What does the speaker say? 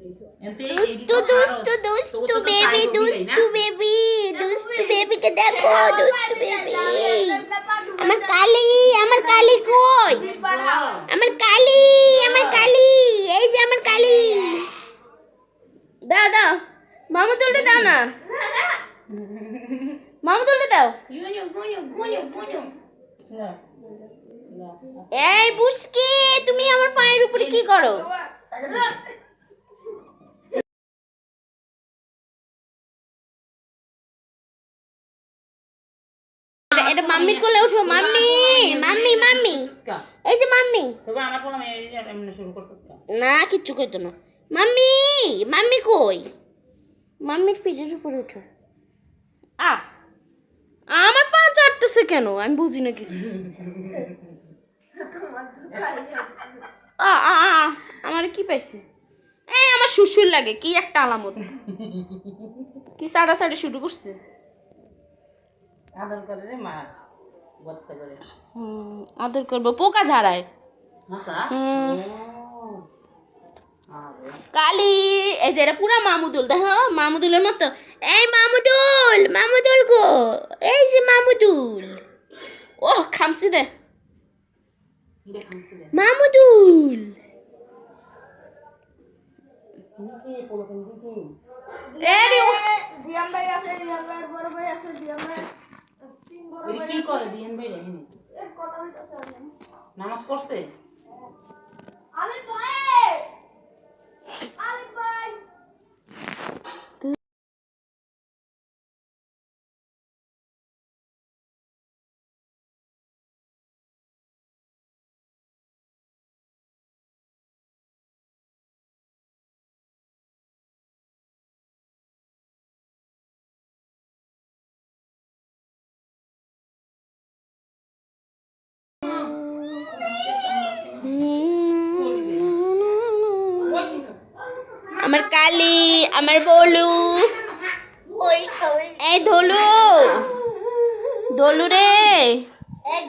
দুষ্টু দুষ্টু দুষ্টু বেবি দুষ্টু বেবি দুষ্টু বেবিকে দেখো দুষ্টু বেবি আমার কালি আমার কালি কই? আমার কালি আমার কালি এই যে আমার কালি। দাও দাও। মামু তুলতে দাও না। মামু তুলতে দাও। এই বুসকি তুমি আমার পায়ের উপরে কি করো? এটা- মাম্মির কোলে উঠো মাম্মি মাম্মি মাম্মি। এই যে মাম্মি। না কিচ্ছু কইতো না। মাম্মি মাম্মি কই? মাম্মির পিঠের উপরে উঠো। আ আমার পা চাটতেছে কেন? আমি বুঝি না কিছু। আ আ আ, আ, আমার কি পাইছে? এই আমার শ্বশুর লাগে কি একটা আলামত। কি সাড়া সাড়ে শুরু করছে? আদর করে রে মা বাচ্চা করে। হুম, আদর করব। পোকা ঝাড়ায়। হুম। কালি এই যে এটা পুরা মামুদুল দেখো মামুদুলের মতো। এই মামুদুল মামুদুল গো এই যে মামুদুল। ও খামছি দে। খামছি রে মামুদুল। কি পোলো কেন কি? রেডি এর কি করে? দিয়েন ভাই নামাজ পড়ছে? আমার কালি আমার বলু। এই ধলু ধলু রে। ওই